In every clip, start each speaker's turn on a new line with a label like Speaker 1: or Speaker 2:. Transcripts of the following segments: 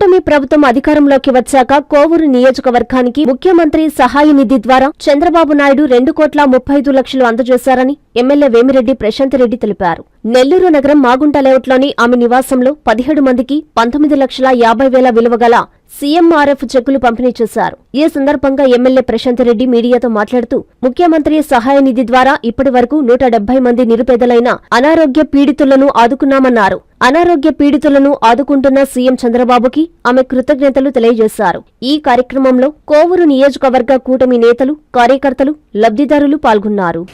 Speaker 1: కూటమి ప్రభుత్వం అధికారంలోకి వచ్చాక కోవూరు నియోజకవర్గానికి ముఖ్యమంత్రి సహాయ నిధి ద్వారా చంద్రబాబు నాయుడు రెండు కోట్ల ముప్పై ఐదు లక్షలు అందజేశారని ఎమ్మెల్యే వేమిరెడ్డి ప్రశాంత్ రెడ్డి తెలిపారు. నెల్లూరు నగరం మాగుంట లేఅవుట్లోని ఆమె నివాసంలో పదిహేడు మందికి పంతొమ్మిది లక్షల యాభై వేల విలువ గల సీఎంఆర్ఎఫ్ చెక్కులు పంపిణీ చేశారు. ఈ సందర్భంగా ఎమ్మెల్యే ప్రశాంత్ రెడ్డి మీడియాతో మాట్లాడుతూ ముఖ్యమంత్రి సహాయ నిధి ద్వారా ఇప్పటి వరకు నూట డెబ్బై మంది నిరుపేదలైన అనారోగ్య పీడితులను ఆదుకున్నామన్నారు. అనారోగ్య పీడితులను ఆదుకుంటున్న సీఎం చంద్రబాబుకి ఆమె కృతజ్ఞతలు తెలియజేశారు. ఈ కార్యక్రమంలో కోవూరు నియోజకవర్గ కూటమి నేతలు కార్యకర్తలు లబ్ధిదారులు పాల్గొన్నారు.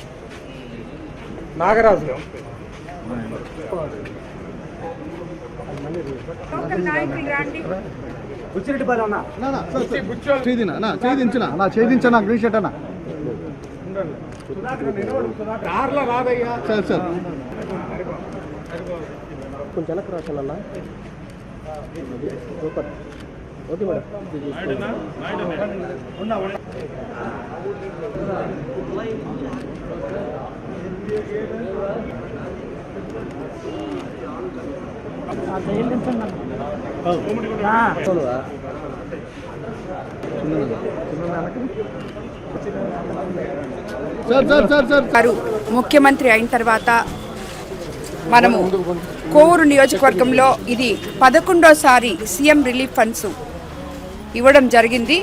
Speaker 2: నాగరాజు బుచ్చిరెడ్డిపల్లి అన్న
Speaker 3: నా, నా, సార్, సార్. చేదినా నా చేదించిన నా చేదించనా గ్రీన్ షర్ట్ అన్న. Sir sir.
Speaker 2: కొంచెం వెనక్కి రాశానన్న సూపర్. Okay madam.
Speaker 4: ముఖ్యమంత్రి అయిన తర్వాత మనము కోవూరు నియోజకవర్గంలో ఇది పదకొండోసారి సీఎం రిలీఫ్ ఫండ్స్ ఇవ్వడం జరిగింది.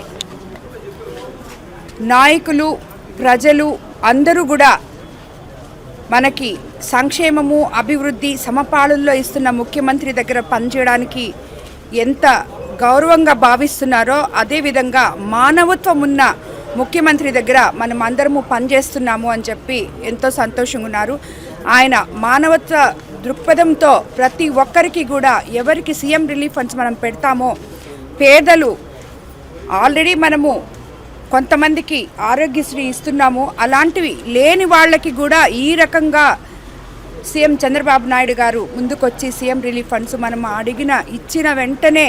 Speaker 4: నాయకులు ప్రజలు అందరూ కూడా మనకి సంక్షేమము అభివృద్ధి సమపాళుల్లో ఇస్తున్న ముఖ్యమంత్రి దగ్గర పనిచేయడానికి ఎంత గౌరవంగా భావిస్తున్నారో అదేవిధంగా మానవత్వం ఉన్న ముఖ్యమంత్రి దగ్గర మనం అందరము పనిచేస్తున్నాము అని చెప్పి ఎంతో సంతోషంగా ఉన్నారు. ఆయన మానవత్వ దృక్పథంతో ప్రతి ఒక్కరికి కూడా ఎవరికి సీఎం రిలీఫ్ ఫండ్స్ మనం పెడతామో పేదలు ఆల్రెడీ మనము కొంతమందికి ఆరోగ్యశ్రీ ఇస్తున్నాము అలాంటివి లేని వాళ్ళకి కూడా ఈ రకంగా సీఎం చంద్రబాబు నాయుడు గారు ముందుకొచ్చి సీఎం రిలీఫ్ ఫండ్స్ మనం అడిగిన ఇచ్చిన వెంటనే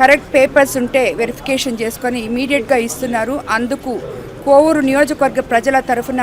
Speaker 4: కరెక్ట్ పేపర్స్ ఉంటే వెరిఫికేషన్ చేసుకొని ఇమీడియట్గా ఇస్తున్నారు. అందుకు కోవూరు నియోజకవర్గ ప్రజల తరఫున